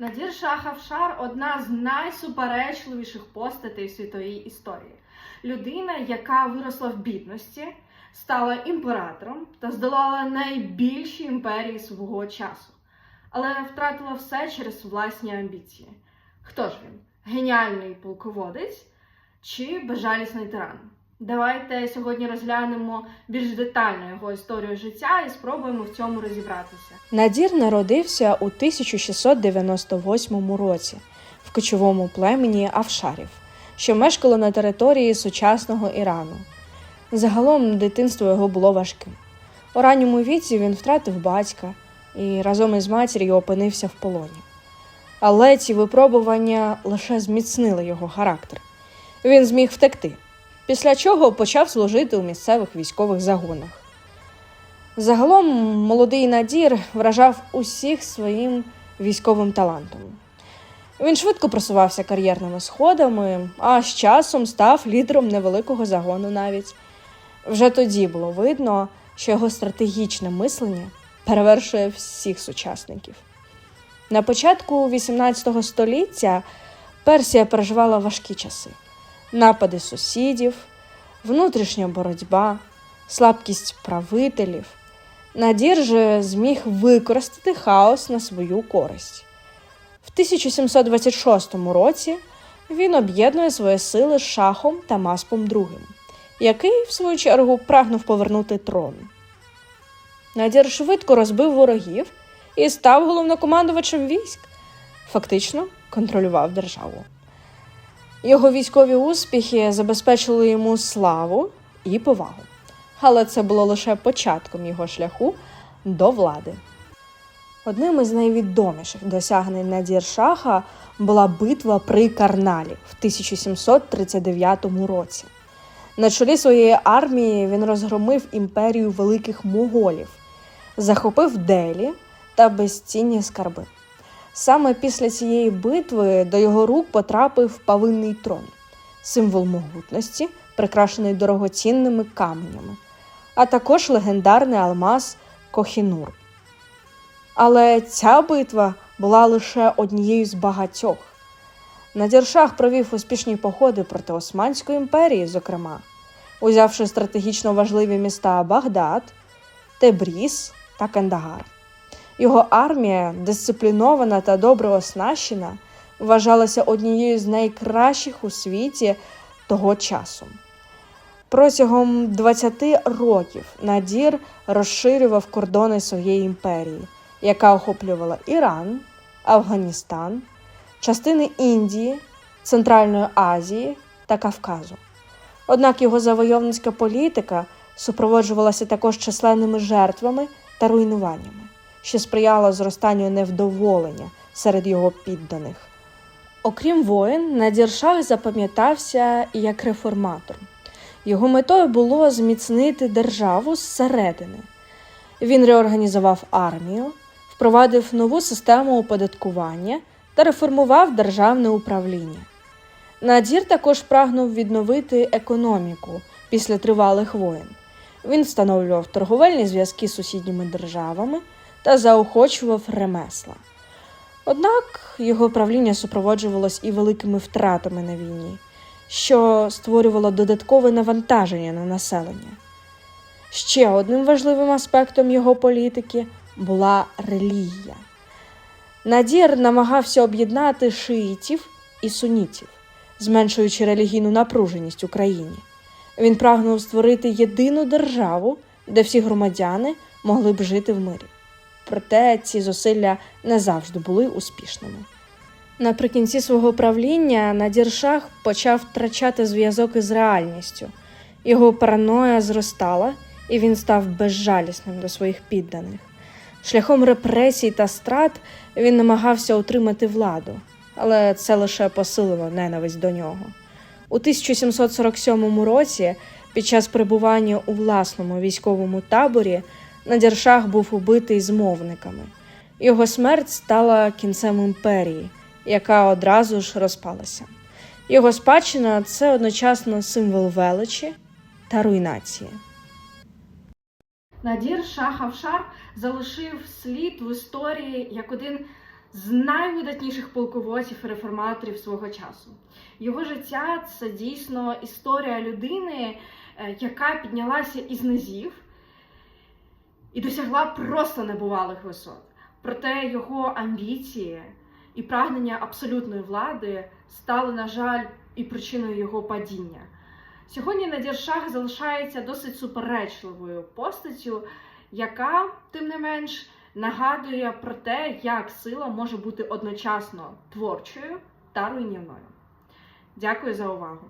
Надір Шах Афшар одна з найсуперечливіших постатей в світовій історії. Людина, яка виросла в бідності, стала імператором та здолала найбільші імперії свого часу, але втратила все через власні амбіції. Хто ж він? Геніальний полководець чи безжалісний тиран? Давайте сьогодні розглянемо більш детально його історію життя і спробуємо в цьому розібратися. Надір народився у 1698 році в кочовому племені Авшарів, що мешкало на території сучасного Ірану. Загалом дитинство його було важким. У ранньому віці він втратив батька і разом із матір'ю опинився в полоні. Але ці випробування лише зміцнили його характер. Він зміг втекти, після чого почав служити у місцевих військових загонах. Загалом молодий Надір вражав усіх своїм військовим талантом. Він швидко просувався кар'єрними сходами, а з часом став лідером невеликого загону навіть. Вже тоді було видно, що його стратегічне мислення перевершує всіх сучасників. На початку XVIII століття Персія переживала важкі часи: напади сусідів, внутрішня боротьба, слабкість правителів. Надір же зміг використати хаос на свою користь. В 1726 році він об'єднує свої сили з шахом та маспом II, який, в свою чергу, прагнув повернути трон. Надір швидко розбив ворогів і став головнокомандувачем військ, фактично контролював державу. Його військові успіхи забезпечили йому славу і повагу. Але це було лише початком його шляху до влади. Одним із найвідоміших досягнень Надір Шаха була битва при Карналі в 1739 році. На чолі своєї армії він розгромив імперію великих моголів, захопив Делі та безцінні скарби. Саме після цієї битви до його рук потрапив павинний трон, символ могутності, прикрашений дорогоцінними каменями, а також легендарний алмаз Кохінур. Але ця битва була лише однією з багатьох. Надіршах провів успішні походи проти Османської імперії, зокрема, узявши стратегічно важливі міста Багдад, Тебріс та Кандагар. Його армія, дисциплінована та добре оснащена, вважалася однією з найкращих у світі того часу. Протягом 20 років Надір розширював кордони своєї імперії, яка охоплювала Іран, Афганістан, частини Індії, Центральної Азії та Кавказу. Однак його завойовницька політика супроводжувалася також численними жертвами та руйнуваннями, що сприяло зростанню невдоволення серед його підданих. Окрім воїн, Надіршах запам'ятався як реформатор. Його метою було зміцнити державу зсередини. Він реорганізував армію, впровадив нову систему оподаткування та реформував державне управління. Надір також прагнув відновити економіку після тривалих воєн. Він встановлював торговельні зв'язки з сусідніми державами та заохочував ремесла. Однак його правління супроводжувалось і великими втратами на війні, що створювало додаткове навантаження на населення. Ще одним важливим аспектом його політики була релігія. Надір намагався об'єднати шиїтів і сунітів, зменшуючи релігійну напруженість у країні. Він прагнув створити єдину державу, де всі громадяни могли б жити в мирі. Проте ці зусилля не завжди були успішними. Наприкінці свого правління Надір Шах почав втрачати зв'язок із реальністю. Його параноя зростала, і він став безжалісним до своїх підданих. Шляхом репресій та страт він намагався утримати владу, але це лише посилило ненависть до нього. У 1747 році, під час перебування у власному військовому таборі, Надіршах був убитий змовниками. Його смерть стала кінцем імперії, яка одразу ж розпалася. Його спадщина це одночасно символ величі та руйнації. Надір Шах Афшар залишив слід в історії як один з найвидатніших полководців і реформаторів свого часу. Його життя це дійсно історія людини, е, яка піднялася із низів і досягла просто небувалих висот. Проте його амбіції і прагнення абсолютної влади стали, на жаль, і причиною його падіння. Сьогодні Надір Шах залишається досить суперечливою постаттю, яка, тим не менш, нагадує про те, як сила може бути одночасно творчою та руйнівною. Дякую за увагу!